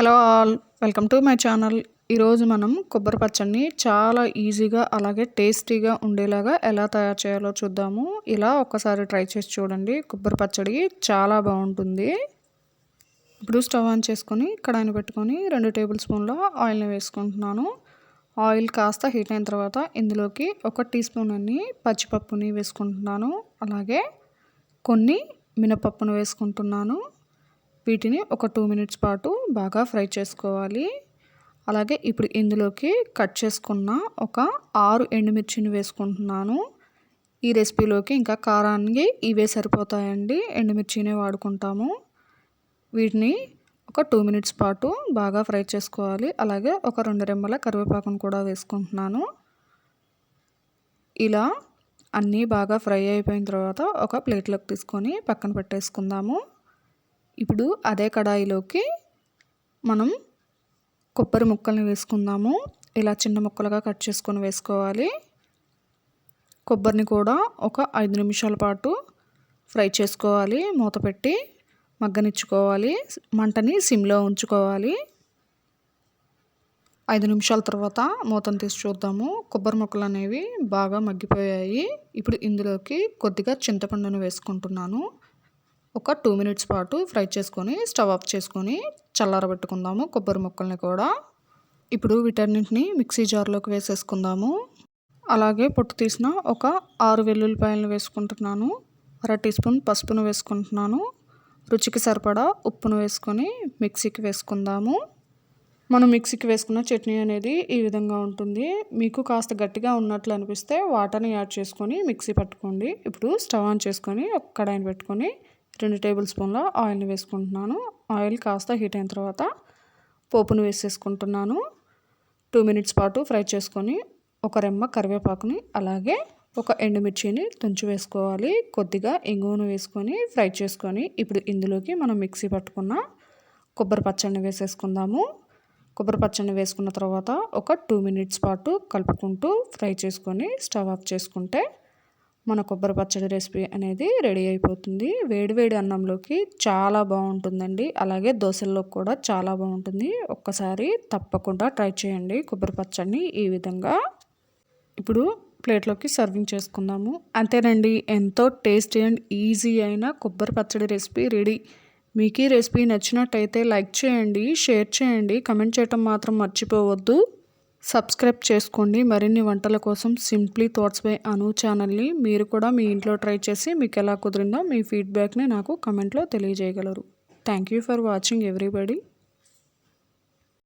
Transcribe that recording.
Hello all welcome to my channel. ఈరోజు మనం కొబ్బరి పచ్చడిని చాలా ఈజీగా అలాగే టేస్టీగా ఉండేలాగా ఎలా తయారు చేయాలో చూద్దాము. ఇలా ఒక్కసారి ట్రై చేసి చూడండి. కొబ్బరి పచ్చడి చాలా బాగుంటుంది. ఇప్పుడు స్టవ్ ఆన్ చేసుకొని కడాయిని పెట్టుకొని రెండు టేబుల్ స్పూన్ల ఆయిల్ని వేసుకుంటున్నాను. ఆయిల్ కాస్త హీట్ అయిన తర్వాత ఇందులోకి ఒక టీ స్పూన్ అన్ని పచ్చిపప్పుని వేసుకుంటున్నాను. అలాగే కొన్ని మినపప్పును వేసుకుంటున్నాను. వీటిని ఒక టూ మినిట్స్ పాటు బాగా ఫ్రై చేసుకోవాలి. అలాగే ఇప్పుడు ఇందులోకి కట్ చేసుకున్న ఒక ఆరు ఎండుమిర్చిని వేసుకుంటున్నాను. ఈ రెసిపీలోకి ఇంకా కారానికి ఇవే సరిపోతాయండి. ఎండుమిర్చినే వాడుకుంటాము. వీటిని ఒక టూ మినిట్స్ పాటు బాగా ఫ్రై చేసుకోవాలి. అలాగే ఒక రెండు రెమ్మల కరివేపాకును కూడా వేసుకుంటున్నాను. ఇలా అన్నీ బాగా ఫ్రై అయిపోయిన తర్వాత ఒక ప్లేట్లోకి తీసుకొని పక్కన పెట్టేసుకుందాము. ఇప్పుడు అదే కడాయిలోకి మనం కొబ్బరి ముక్కల్ని వేసుకుందాము. ఇలా చిన్న ముక్కలుగా కట్ చేసుకొని వేసుకోవాలి. కొబ్బరిని కూడా ఒక ఐదు నిమిషాల పాటు ఫ్రై చేసుకోవాలి. మూత పెట్టి మగ్గనిచ్చుకోవాలి. మంటని సిమ్లో ఉంచుకోవాలి. ఐదు నిమిషాల తర్వాత మూతను తీసి చూద్దాము. కొబ్బరి ముక్కలు అనేవి బాగా మగ్గిపోయాయి. ఇప్పుడు ఇందులోకి కొద్దిగా చింతపండును వేసుకుంటున్నాను. ఒక టూ మినిట్స్ పాటు ఫ్రై చేసుకొని స్టవ్ ఆఫ్ చేసుకొని చల్లారబెట్టుకుందాము కొబ్బరి ముక్కల్ని కూడా. ఇప్పుడు వీటన్నింటిని మిక్సీ జార్లోకి వేసేసుకుందాము. అలాగే పొట్టు తీసిన ఒక ఆరు వెల్లుల్లిపాయలను వేసుకుంటున్నాను. అర టీ స్పూన్ పసుపును వేసుకుంటున్నాను. రుచికి సరిపడా ఉప్పును వేసుకొని మిక్సీకి వేసుకుందాము. మనం మిక్సీకి వేసుకున్న చట్నీ అనేది ఈ విధంగా ఉంటుంది. మీకు కాస్త గట్టిగా ఉన్నట్లు అనిపిస్తే వాటర్ని యాడ్ చేసుకొని మిక్సీ పట్టుకోండి. ఇప్పుడు స్టవ్ ఆన్ చేసుకొని ఒక కడాయిని పెట్టుకొని రెండు టేబుల్ స్పూన్ల ఆయిల్ని వేసుకుంటున్నాను. ఆయిల్ కాస్త హీట్ అయిన తర్వాత పోపును వేసేసుకుంటున్నాను. టూ మినిట్స్ పాటు ఫ్రై చేసుకొని ఒక రెమ్మ కరివేపాకుని అలాగే ఒక ఎండుమిర్చిని తుంచి వేసుకోవాలి. కొద్దిగా ఇంగువను వేసుకొని ఫ్రై చేసుకొని ఇప్పుడు ఇందులోకి మనం మిక్సీ పట్టుకున్న కొబ్బరి పచ్చడిని వేసేసుకుందాము. కొబ్బరి పచ్చడిని వేసుకున్న తర్వాత ఒక టూ మినిట్స్ పాటు కలుపుకుంటూ ఫ్రై చేసుకొని స్టవ్ ఆఫ్ చేసుకుంటే మన కొబ్బరి పచ్చడి రెసిపీ అనేది రెడీ అయిపోతుంది. వేడివేడి అన్నంలోకి చాలా బాగుంటుందండి. అలాగే దోశల్లో కూడా చాలా బాగుంటుంది. ఒక్కసారి తప్పకుండా ట్రై చేయండి కొబ్బరి పచ్చడిని ఈ విధంగా. ఇప్పుడు ప్లేట్లోకి సర్వింగ్ చేసుకుందాము. అంతేనండి ఎంతో టేస్టీ అండ్ ఈజీ అయిన కొబ్బరి పచ్చడి రెసిపీ రెడీ. మీకు ఈ రెసిపీ నచ్చినట్టయితే లైక్ చేయండి షేర్ చేయండి. కమెంట్ చేయటం మాత్రం మర్చిపోవద్దు. సబ్స్క్రైబ్ చేసుకోండి. మరిన్ని వంటల కోసం సింప్లీ థాట్స్ బై అను ఛానల్ని మీరు కూడా మీ ఇంట్లో ట్రై చేసి మీకు ఎలా కుదిరిందో మీ ఫీడ్బ్యాక్ని నాకు కమెంట్లో తెలియజేయగలరు. Thank you for watching everybody